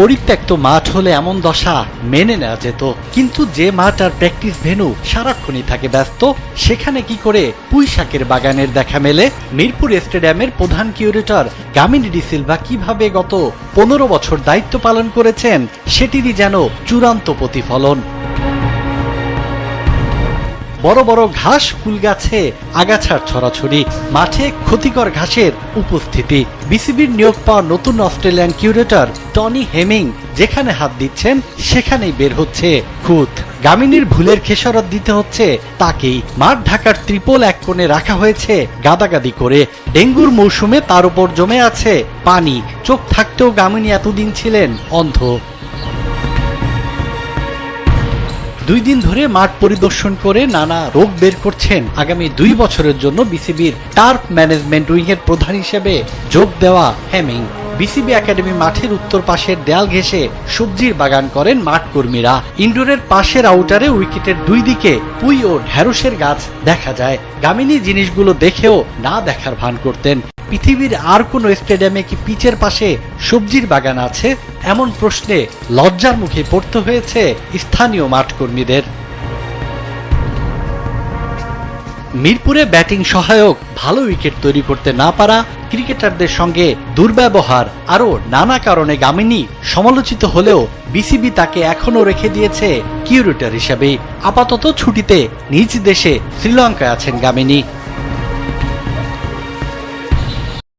পরিত্যক্ত মাঠ হলে এমন দশা মেনে নেওয়া যেত। কিন্তু যে মাঠ আর প্র্যাকটিস ভেনু সারাক্ষণই থাকে ব্যস্ত, সেখানে কি করে পুঁইশাকের বাগানের দেখা মেলে? মিরপুর স্টেডিয়ামের প্রধান কিউরেটর গামিনী ডি সিলভা কীভাবে গত পনেরো বছর দায়িত্ব পালন করেছেন, সেটিরই যেন চূড়ান্ত প্রতিফলন। বড় বড় ঘাস ফুল গাছে আগাছার ছড়াছড়ি, মাঠে ক্ষতিকর ঘাসের উপস্থিতি। বিসিবির নিয়োগ পাওয়া নতুন অস্ট্রেলিয়ান কিউরেটর টনি হেমিং, যেখানে হাত দিচ্ছেন, সেখানেই বের হচ্ছে। খুঁত। গামিনীর ভুলের খেসারত দিতে হচ্ছে তাকেই। মাঠ ঢাকার ত্রিপল এক কোণে রাখা হয়েছে গাদাগাদি করে। ডেঙ্গুর মৌসুমে তার উপর জমে আছে পানি। চোখ থাকতেও গামিনী এতদিন ছিলেন অন্ধ। দুই দিন ধরে মাঠ পরিদর্শন করে নানা রোগ বের করছেন আগামী দুই বছরের জন্য বিসিবির টার্ফ ম্যানেজমেন্ট উইং এর প্রধান হিসেবে যোগ দেওয়া হ্যামিং বিসিবি একাডেমি মাঠের উত্তর পাশের দেয়াল ঘেঁষে সবজির বাগান করেন মাঠ কর্মীরা। ইন্ডোরের পাশের আউটারে উইকেটের দুই দিকে পুই ও ঢেঁড়সের গাছ দেখা যায়। গামিনী জিনিসগুলো দেখেও না দেখার ভান করতেন। পৃথিবীর আর কোনো স্টেডিয়ামে কি পিচের পাশে সবজির বাগান আছে? এমন প্রশ্নে লজ্জার মুখে পড়তে হয়েছে স্থানীয় মাঠ কর্মীদের মিরপুরে ব্যাটিং সহায়ক ভালো উইকেট তৈরি করতে না পারা ক্রিকেটারদের সঙ্গে দুর্ব্যবহার, আরও নানা কারণে গামিনী সমালোচিত হলেও বিসিবি তাকে এখনও রেখে দিয়েছে কিউরেটর হিসেবে আপাতত ছুটিতে নিজ দেশে শ্রীলঙ্কায় আছেন গামিনী।